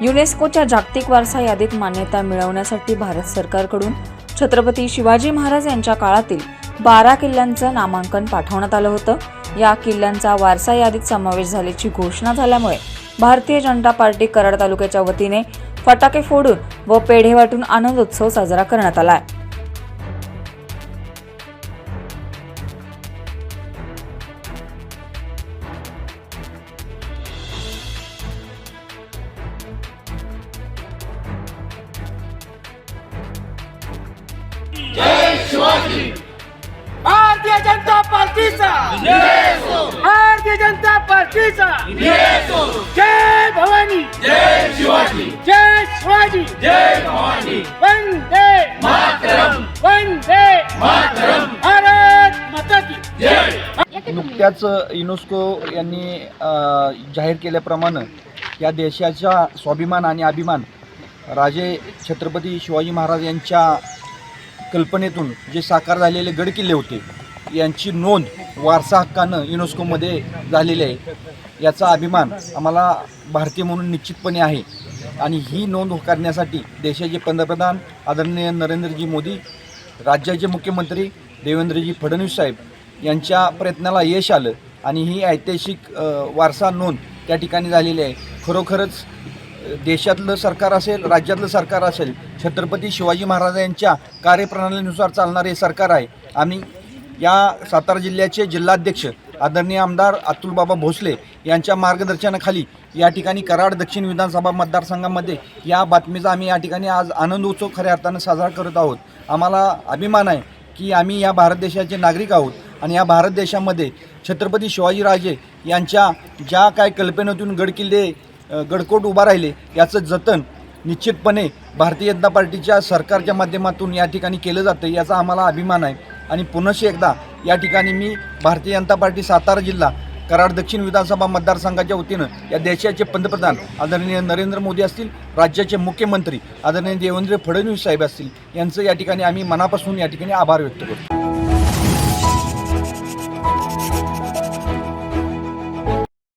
युनेस्कोच्या जागतिक वारसा यादीत मान्यता मिळवण्यासाठी भारत सरकारकडून छत्रपती शिवाजी महाराज यांच्या काळातील बारा किल्ल्यांचं नामांकन पाठवण्यात आलं होतं. या किल्ल्यांचा वारसा यादीत समावेश झाल्याची घोषणा झाल्यामुळे भारतीय जनता पार्टी कराड तालुक्याच्या वतीने फटाके फोडून व पेढे वाटून आनंद उत्सव साजरा करण्यात आला आहे. भारतीय जनता पार्टीचा. भारतीय जनता पार्टीचा. जय भवानी. जय शिवाजी. जय शिवाजी जय भवानी वंदे मातरम. वंदे मातरम. भारत माता की. जय नुकत्याच युनेस्को यांनी जाहीर केल्याप्रमाणे या देशाचा स्वाभिमान आणि अभिमान राजे छत्रपती शिवाजी महाराज यांच्या कल्पनेतून जे साकार झालेले गडकिल्ले होते यांची नोंद वारसा हक्कानं युनेस्कोमध्ये झालेली आहे. याचा अभिमान आम्हाला भारतीय म्हणून निश्चितपणे आहे. आणि ही नोंद करण्यासाठी देशाचे पंतप्रधान आदरणीय नरेंद्रजी मोदी राज्याचे मुख्यमंत्री देवेंद्रजी फडणवीस साहेब यांच्या प्रयत्नाला यश आलं. आणि ही ऐतिहासिक वारसा नोंद त्या ठिकाणी झालेली आहे. खरोखरच देशातलं सरकार असेल राज्यातलं सरकार असेल छत्रपती शिवाजी महाराज यांच्या कार्यप्रणालीनुसार चालणारे हे सरकार आहे. आम्ही या सातारा जिल्ह्याचे जिल्हाध्यक्ष आदरणीय आमदार अतुलबाबा भोसले यांच्या मार्गदर्शनाखाली या ठिकाणी कराड दक्षिण विधानसभा मतदारसंघामध्ये या बातमीचा आम्ही या ठिकाणी आज आनंद उत्सव खऱ्या अर्थानं साजरा करत आहोत. आम्हाला अभिमान आहे की आम्ही या भारत देशाचे नागरिक आहोत आणि या भारत देशामध्ये छत्रपती शिवाजीराजे यांच्या ज्या काय कल्पनेतून गडकिल्ले गडकोट उभा राहिले याचं जतन निश्चितपणे भारतीय जनता पार्टीच्या सरकारच्या माध्यमातून या ठिकाणी केलं जातं याचा आम्हाला अभिमान आहे. आणि पुनश्च एकदा या ठिकाणी मी भारतीय जनता पार्टी सातारा जिल्हा कराड दक्षिण विधानसभा मतदारसंघाच्या वतीनं या देशाचे पंतप्रधान आदरणीय नरेंद्र मोदी असतील राज्याचे मुख्यमंत्री आदरणीय देवेंद्र फडणवीस साहेब असतील यांचं या ठिकाणी आम्ही मनापासून या ठिकाणी आभार व्यक्त करतो.